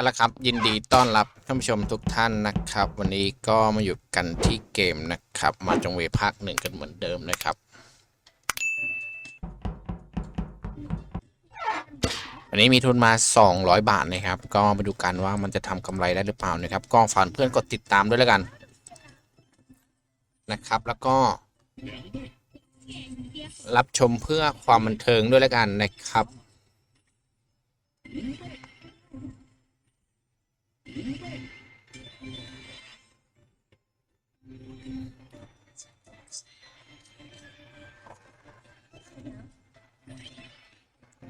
เอาละครับยินดีต้อนรับท่านผู้ชมทุกท่านนะครับ วันนี้ก็มาอยู่กันที่เกมนะครับ มาจงเวภาคหนึ่งกันเหมือนเดิมนะครับ วันนี้มีทุนมา 200 บาทนะครับ ก็มาดูกันว่ามันจะทำกำไรได้หรือเปล่านะครับ ก็ฝากเพื่อนกดติดตามด้วยแล้วกัน นะครับ แล้วก็ รับชมเพื่อความบันเทิงด้วยแล้วกันนะครับ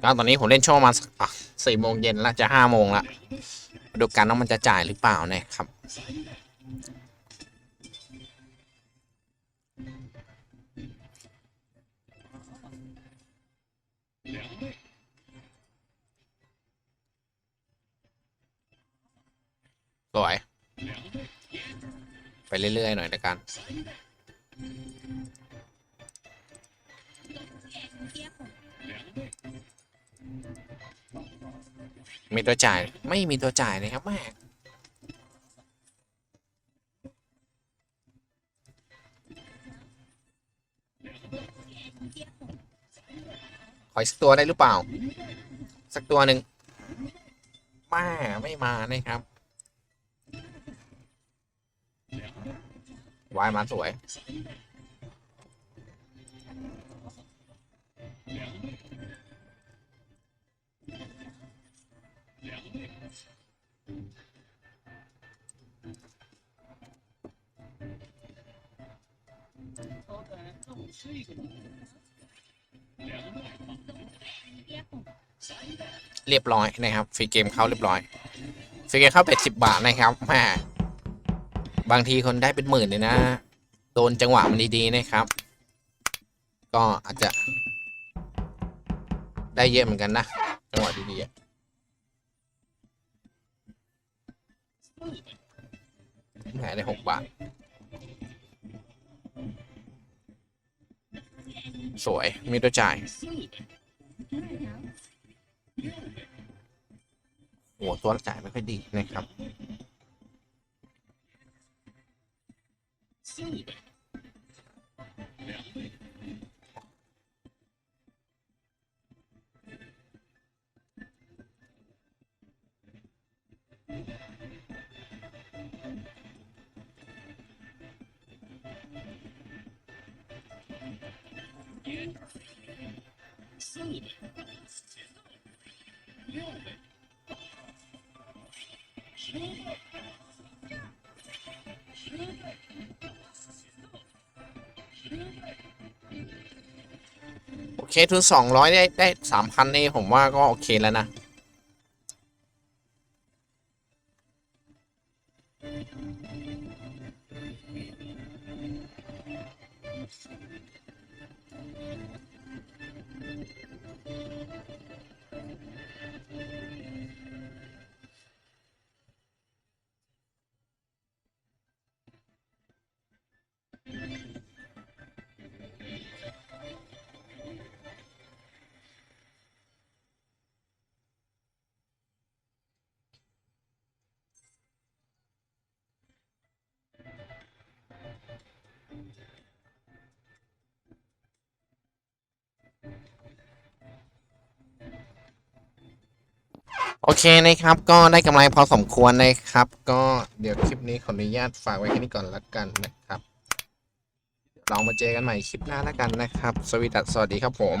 ก็ตอนนี้ผมเล่นช่วงประมาณสี่โมงเย็นแล้วจะห้าโมงละดูกันว่ามันจะจ่ายหรือเปล่านะครับ วย ไปเรื่อยๆหน่อยละกัน มีตัวจ่าย ไม่มีตัวจ่ายเลยครับแม่ขอสักตัวได้หรือเปล่า สักตัวหนึ่งแม่ไม่มานะครับ วายมาสวย เรียบร้อยนะครับฟรีเกมเข้าเรียบร้อยฟรีเกมเข้าเป็ดสิบบาทนะครับแม่ บางทีคนได้เป็นหมื่นเลยนะ โดนจังหวะมันดีๆนะครับ ก็อาจจะ ได้เยอะเหมือนกันนะ จังหวะดีๆอะแหมได้หกบาท สวย มีตัวจ่ายโอ้ตัวจ่ายไม่ค่อยดีนะครับ 四倍，两倍。一点四倍，六倍，十倍。 โอเคทุนสองร้อยได้ได้สามพันนี่ผมว่าก็โอเคแล้วนะอ เคนะครับ ก็ได้กำไรพอสมควรนะครับ ก็เดี๋ยวคลิปนี้ขออนุญาตฝากไว้แค่นี้ก่อนละกันนะครับเรามาเจอกันใหม่คลิปหน้าละกันนะครับ สวีดัสสวัสดีครับผม